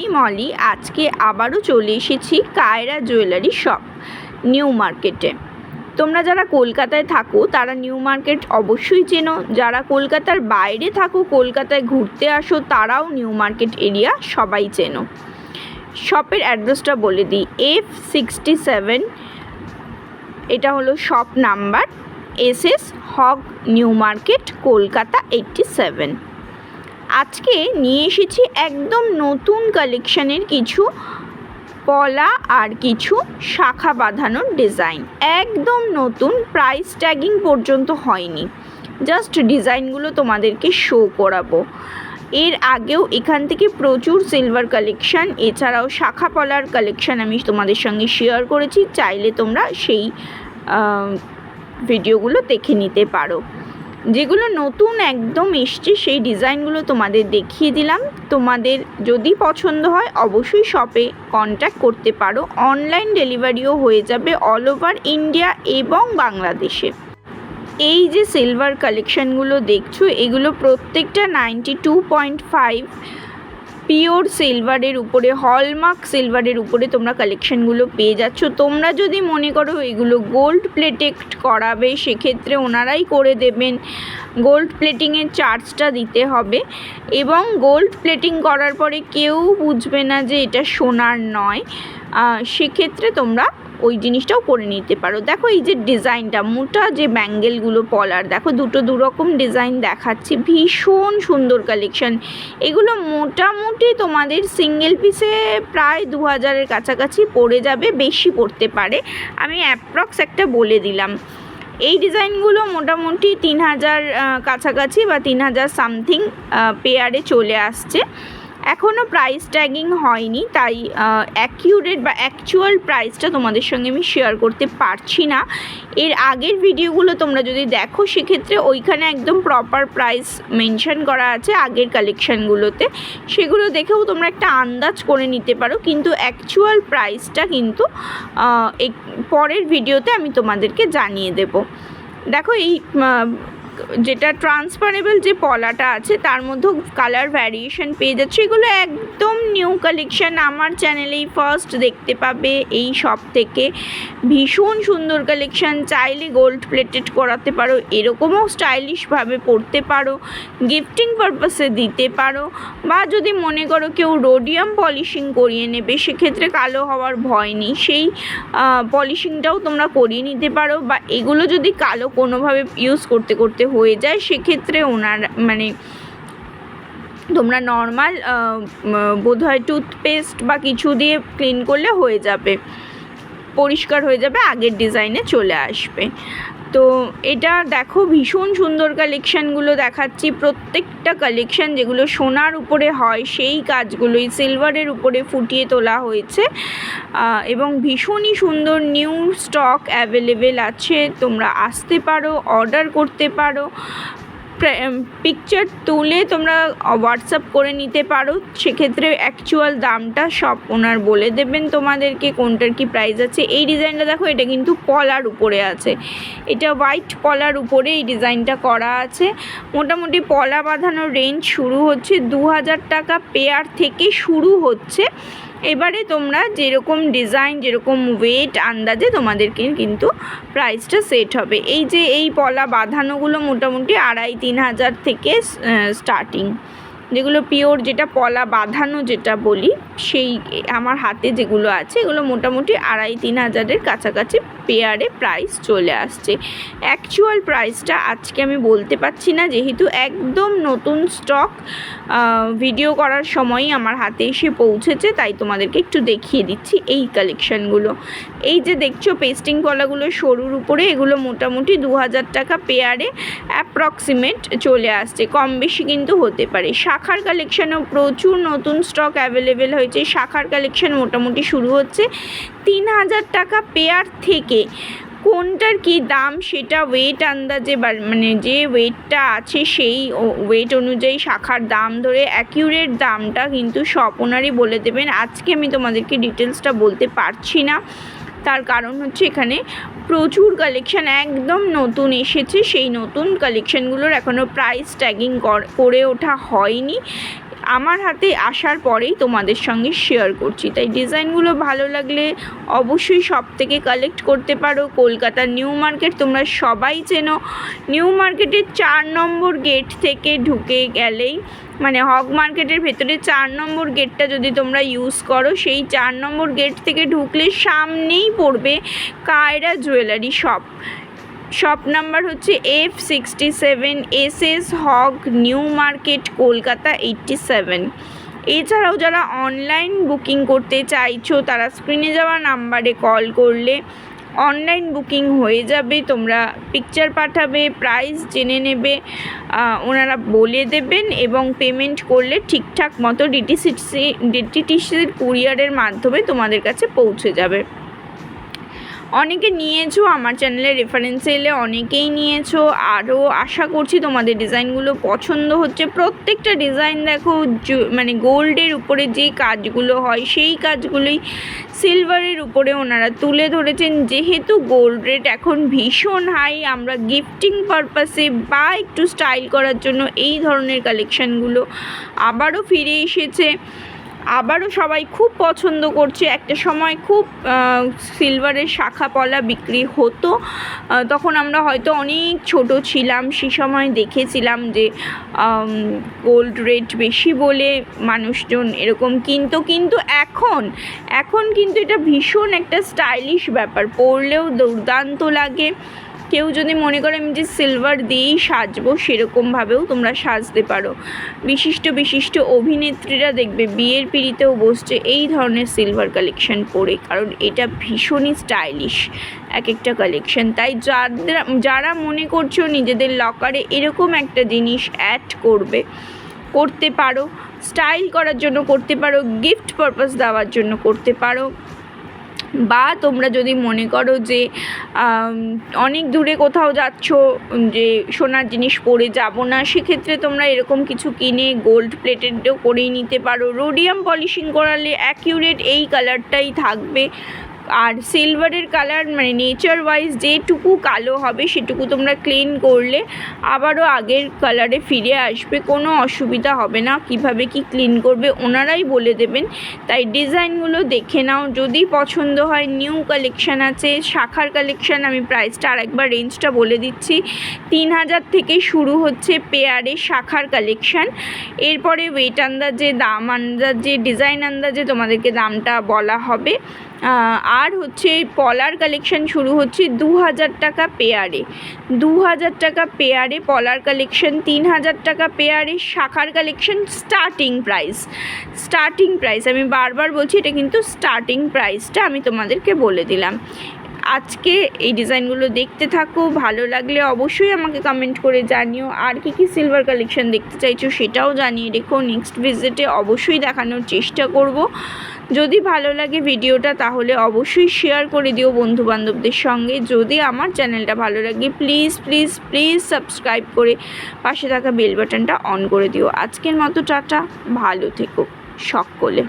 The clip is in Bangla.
আমি মলি, আজকে আবারও চলে এসেছি কায়রা জুয়েলারি শপ, নিউ মার্কেটে। তোমরা যারা কলকাতায় থাকো, তারা নিউ মার্কেট অবশ্যই চেনো। যারা কলকাতার বাইরে থাকো, কলকাতায় ঘুরতে আসো, তারাও নিউ মার্কেট এরিয়া সবাই চেনো। শপের অ্যাড্রেসটা বলে দিই এফ সিক্সটি সেভেন এটা হলো shop number S S Haque, New Market, Kolkata eighty seven আজকে নিয়ে এসেছি একদম নতুন কালেকশানের কিছু পলা আর কিছু শাখা বাঁধানোর ডিজাইন একদম নতুন প্রাইস ট্যাগিং পর্যন্ত হয়নি। জাস্ট ডিজাইনগুলো তোমাদেরকে শো করাবো। এর আগেও এখান থেকে প্রচুর সিলভার কালেকশান এছাড়াও শাখা পলার কালেকশান আমি তোমাদের সঙ্গে শেয়ার করেছি। চাইলে তোমরা সেই ভিডিওগুলো দেখে নিতে পারো। যেগুলো নতুন একদম এসছে, সেই ডিজাইনগুলো তোমাদের দেখিয়ে দিলাম। তোমাদের যদি পছন্দ হয়, অবশ্যই শপে কন্ট্যাক্ট করতে পারো। অনলাইন ডেলিভারিও হয়ে যাবে অল ওভার ইন্ডিয়া এবং বাংলাদেশে। এই যে সিলভার কালেকশানগুলো দেখছ, এগুলো প্রত্যেকটা ninety two point five pure সিলভারের উপরে, হলমার্ক সিলভারের উপরে তোমরা কালেকশানগুলো পেয়ে যাচ্ছ। তোমরা যদি মনে করো এগুলো গোল্ড প্লেটেক্ট করাবে, সেক্ষেত্রে ওনারাই করে দেবেন। গোল্ড প্লেটিংয়ের চার্জটা দিতে হবে এবং গোল্ড প্লেটিং করার পরে কেউ বুঝবে না যে এটা সোনার নয়। সেক্ষেত্রে তোমরা ওই জিনিসটাও করে নিতে পারো। দেখো এই যে ডিজাইনটা, মোটা যে ব্যাঙ্গেলগুলো পলার, দেখো দুটো দুরকম ডিজাইন দেখাচ্ছি। ভীষণ সুন্দর কালেকশন এগুলো মোটামুটি তোমাদের সিঙ্গেল পিসে প্রায় দু হাজারের কাছাকাছি পড়ে যাবে, বেশি পড়তে পারে। আমি অ্যাপ্রক্স একটা বলে দিলাম। এই ডিজাইনগুলো মোটামুটি তিন হাজার কাছাকাছি বা তিন হাজার সামথিং পেয়ারে চলে আসছে। এখনও প্রাইস ট্যাগিং হয়নি, তাই অ্যাকিউরেট বা অ্যাকচুয়াল প্রাইসটা তোমাদের সঙ্গে আমি শেয়ার করতে পারছি না। এর আগের ভিডিওগুলো তোমরা যদি দেখো, সেক্ষেত্রে ওইখানে একদম প্রপার প্রাইস মেনশন করা আছে আগের কালেকশানগুলোতে সেগুলো দেখেও তোমরা একটা আন্দাজ করে নিতে পারো, কিন্তু অ্যাকচুয়াল প্রাইসটা কিন্তু পরের ভিডিওতে আমি তোমাদেরকে জানিয়ে দেব। দেখো এই যেটা ট্রান্সফারেবল যে পলাটা আছে, তার মধ্যেও কালার ভ্যারিয়েশন পেয়ে যাচ্ছে। এগুলো একদম নিউ কালেকশান আমার চ্যানেলেই ফার্স্ট দেখতে পাবে এই শপ থেকে। ভীষণ সুন্দর কালেকশান চাইলে গোল্ড প্লেটেড করাতে পারো, এরকমও স্টাইলিশভাবে পরতে পারো গিফটিং পারপাসে দিতে পারো। বা যদি মনে করো কেউ রোডিয়াম পলিশিং করিয়ে নেবে, সেক্ষেত্রে কালো হওয়ার ভয় নেই। সেই পলিশিংটাও তোমরা করিয়ে নিতে পারো। বা এগুলো যদি কালো কোনোভাবে ইউজ করতে করতে হয়ে যায়, সেক্ষেত্রে ওনার মানে তোমরা নর্মাল বোধ হয় টুথপেস্ট বা কিছু দিয়ে ক্লিন করলে হয়ে যাবে, পরিষ্কার হয়ে যাবে, আগের ডিজাইনে চলে আসবে। তো এটা দেখো ভীষণ সুন্দর কালেকশানগুলো দেখাচ্ছি। প্রত্যেকটা কালেকশান যেগুলো সোনার উপরে হয়, সেই কাজগুলোই সিলভারের উপরে ফুটিয়ে তোলা হয়েছে। এবং ভীষণই সুন্দর নিউ স্টক অ্যাভেলেবেল আছে। তোমরা আসতে পারো অর্ডার করতে পারো। পিকচার তুলে তোমরা হোয়াটসঅ্যাপ করে নিতে পারো। সেক্ষেত্রে অ্যাকচুয়াল দামটা সব ওনার বলে দেবেন তোমাদেরকে কোনটার কি প্রাইস আছে। এই ডিজাইনটা দেখো, এটা কিন্তু পলার উপরে আছে। এটা হোয়াইট পলার উপরে এই ডিজাইনটা করা আছে। মোটামুটি পলা বাঁধানোর রেঞ্জ শুরু হচ্ছে দু হাজার টাকা পেয়ার থেকে শুরু হচ্ছে। এবারে তোমরা যেরকম ডিজাইন যেরকম ওয়েট আন্দাজে তোমাদেরকে কিন্তু প্রাইসটা সেট হবে। এই যে এই পলা বাঁধানোগুলো মোটামুটি আড়াই, তিন হাজার থেকে স্টার্টিং যেগুলো পিওর যেটা পলা বাঁধানো যেটা বলি, সেই আমার হাতে যেগুলো আছে, এগুলো মোটামুটি আড়াই তিন হাজারের কাছাকাছি পেয়ারে প্রাইস চলে আসছে। অ্যাকচুয়াল প্রাইসটা আজকে আমি বলতে পারছি না, যেহেতু একদম নতুন স্টক ভিডিও করার সময়ই আমার হাতে এসে পৌঁছেছে, তাই তোমাদেরকে একটু দেখিয়ে দিচ্ছি এই কালেকশানগুলো এই যে দেখছ পেস্টিং কলাগুলো সরুর উপরে, এগুলো মোটামুটি দু হাজার টাকা পেয়ারে অ্যাপ্রক্সিমেট চলে আসছে। কম বেশি কিন্তু হতে পারে। শাখার কালেকশানও প্রচুর নতুন স্টক অ্যাভেলেবেল হয়েছে। শাখার কালেকশান মোটামুটি শুরু হচ্ছে। তিন হাজার টাকা পেয়ার থেকে। কোনটার কি দাম সেটা ওয়েট আন্দাজে মানে যে ওয়েটটা আছে সেই ওয়েট অনুযায়ী শাখার দাম ধরে অ্যাকিউরেট দামটা কিন্তু সব ওনারই বলে দেবেন। আজকে আমি তোমাদেরকে ডিটেলসটা বলতে পারছি না। তার কারণ হচ্ছে এখানে প্রচুর কালেকশান একদম নতুন এসেছে। সেই নতুন কালেকশানগুলোর এখনও প্রাইস ট্যাগিং করে ওঠা হয়নি। আমার হাতে আসার পরেই তোমাদের সঙ্গে শেয়ার করছি। তাই ডিজাইনগুলো ভালো লাগলে অবশ্যই সব থেকে কালেক্ট করতে পারো। কলকাতার নিউ মার্কেট তোমরা সবাই চেনো। নিউ মার্কেটের চার নম্বর গেট থেকে ঢুকে গেলেই মানে হক মার্কেটের ভেতরে চার নম্বর গেটটা যদি তোমরা ইউজ করো, সেই চার নম্বর গেট থেকে ঢুকলে সামনেই পড়বে Kaira jewellery shop shop number হচ্ছে F sixty seven S S Haque, new market, Kolkata eighty seven এছাড়াও যারা অনলাইন বুকিং করতে চাইছো, তারা স্ক্রিনে যাওয়া নাম্বারে কল করলে অনলাইন বুকিং হয়ে যাবে। তোমরা পিকচার পাঠাবে প্রাইস জেনে নেবে ওনারা বলে দেবেন এবং পেমেন্ট করলে ঠিকঠাক মতো ডিটিসিসি ডিটিটিসির কুরিয়ারের মাধ্যমে তোমাদের কাছে পৌঁছে যাবে। অনেকে নিয়েছো, আমার চ্যানেলে রেফারেন্সে এলে অনেকেই নিয়েছো। আরও আশা করছি তোমাদের ডিজাইনগুলো পছন্দ হচ্ছে। প্রত্যেকটা ডিজাইন দেখো মানে গোল্ডের উপরে যে কাজগুলো হয়, সেই কাজগুলোই সিলভারের উপরে ওনারা তুলে ধরেছেন। যেহেতু গোল্ড রেট এখন ভীষণ হাই আমরা গিফটিং পারপাসে বা একটু স্টাইল করার জন্য এই ধরনের কালেকশানগুলো আবারও ফিরে এসেছে। আবারও সবাই খুব পছন্দ করছে। একটা সময় খুব সিলভারের শাখা পলা বিক্রি হতো। তখন আমরা হয়তো অনেক ছোট ছিলাম, সে সময় দেখেছিলাম যে গোল্ড রেট বেশি বলে মানুষজন এরকম কিনতো। কিন্তু এখন এখন কিন্তু এটা ভীষণ একটা স্টাইলিশ ব্যাপার। পরলেও দুর্দান্ত লাগে। কেউ যদি মনে করে আমি যে সিলভার দিয়েই সাজবো সেরকমভাবেও তোমরা সাজতে পারো। বিশিষ্ট বিশিষ্ট অভিনেত্রীরা দেখবে বিয়ের পিড়িতেও বসছে এই ধরনের সিলভার কালেকশন পরে, কারণ এটা ভীষণই স্টাইলিশ এক একটা কালেকশন তাই যাদের, যারা মনে করছ নিজেদের লকারে এরকম একটা জিনিস অ্যাড করবে, করতে পারো। স্টাইল করার জন্য করতে পারো গিফট পারপাস দেওয়ার জন্য করতে পারো। বা তোমরা যদি মনে করো যে অনেক দূরে কোথাও যাচ্ছ, যে সোনার জিনিস পরে যাব না, সেক্ষেত্রে তোমরা এরকম কিছু কিনে গোল্ড প্লেটেডও করেই নিতে পারো। রোডিয়াম পলিশিং করালে অ্যাকিউরেট এই কালারটাই থাকবে। আর সিলভারের কালার মানে নেচার ওয়াইজ যেটুকু কালো হবে সেটুকু তোমরা ক্লিন করলে আবারও আগের কালারে ফিরে আসবে, কোনো অসুবিধা হবে না। কীভাবে কি ক্লিন করবে ওনারাই বলে দেবেন। তাই ডিজাইনগুলো দেখে নাও। যদি পছন্দ হয় নিউ কালেকশান আছে, শাখার কালেকশান আমি প্রাইসটা আরেকবার রেঞ্জটা বলে দিচ্ছি। তিন হাজার থেকে শুরু হচ্ছে পেয়ারে শাখার কালেকশান এরপরে ওয়েট আন্দাজে, দাম আন্দাজে ডিজাইন আন্দাজে তোমাদেরকে দামটা বলা হবে। আর হচ্ছে পলার কালেকশন শুরু হচ্ছে দু হাজার টাকা পেয়ারে দু হাজার টাকা পেয়ারে পলার কালেকশন তিন হাজার টাকা পেয়ারে শাখার collection starting price starting price আমি বারবার বলছি, এটা কিন্তু স্টার্টিং প্রাইসটা আমি তোমাদেরকে বলে দিলাম। আজকে এই ডিজাইনগুলো দেখতে থাকো, ভালো লাগলে অবশ্যই আমাকে কমেন্ট করে জানিও। আর কি কি সিলভার কালেকশন দেখতে চাইছো সেটাও জানিয়ে রেখো। নেক্সট ভিজিটে অবশ্যই দেখানোর চেষ্টা করব। যদি ভালো লাগে ভিডিওটা, তাহলে অবশ্যই শেয়ার করে দিও বন্ধুবান্ধবদের সঙ্গে। যদি আমার চ্যানেলটা ভালো লাগে প্লিজ প্লিজ প্লিজ সাবস্ক্রাইব করে পাশে থাকা বেল বাটনটা অন করে দিও। আজকের মতো টাটা, ভালো থেকো সকলে।